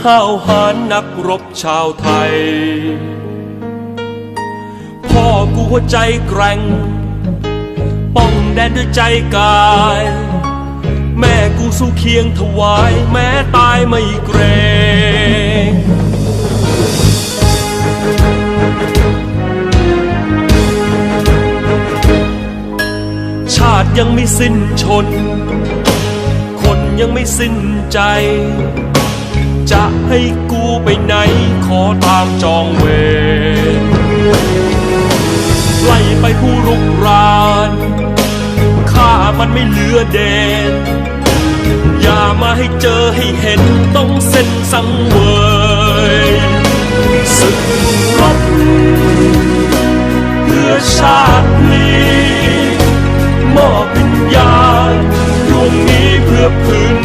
ห้าวหาญนักรบชาวไทย พ่อกูหัวใจแกร่ง ป้องแดนด้วยใจกาย แม่กูสู้เคียงถวาย แม้ตายไม่เกรงชาติยังไม่สิ้นชน คนยังไม่สิ้นใจ จะให้กูไปไหนขอตามจองเวรไล่ไปผู้รุกรานข้ามันไม่เหลือเดนอย่ามาให้เจอให้เห็นต้องเส้นสังเวยศึกรบเพื่อชาตินี้มอบวิญญาณดวงนี้เพื่อพื้น